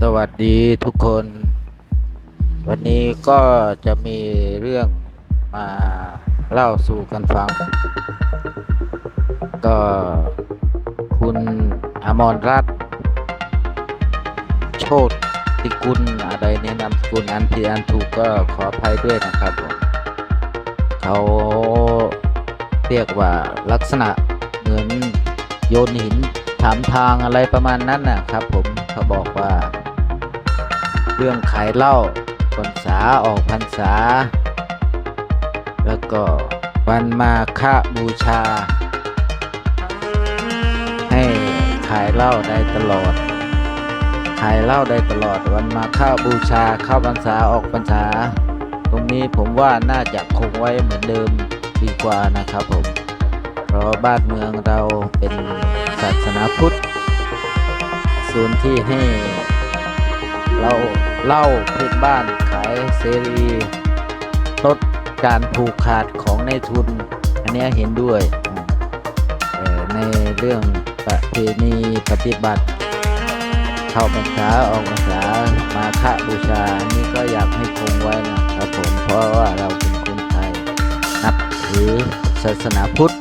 สวัสดีทุกคน วันนี้ก็จะมีเรื่องมาเล่าสู่กันฟัง ก็คุณอมรรัตน์โชตติกุลอะไรเนี่ยนามสกุลอันที่อันถูกก็ขออภัยด้วยนะครับผมเขาเรียกว่าลักษณะเหมือนโยนหินถามทางอะไรประมาณนั้นนะครับผมเขาบอกว่า เรื่องขายเหล้าพรรษาออกพรรษา แล้วก็วันมาฆบูชา ให้ขายเหล้าได้ตลอด ขายเหล้าได้ตลอดวันมาฆบูชาเข้าพรรษาออกพรรษา ตรงนี้ผมว่าน่าจะคงไว้เหมือนเดิมดีกว่านะครับผม เพราะบ้านเมืองเราเป็นศาสนาพุทธส่วนที่ให้ เราเล่าพื้นบ้านขายเสรีลดการผูกขาดของในทุน อันนี้เห็นด้วยแต่ในเรื่องประเพณีปฏิบัติ เข้าพรรษาออกพรรษามาฆบูชาอันนี้ก็อยากให้คงไว้นะครับผมเพราะว่าเราเป็นคนไทย นับถือศาสนาพุทธ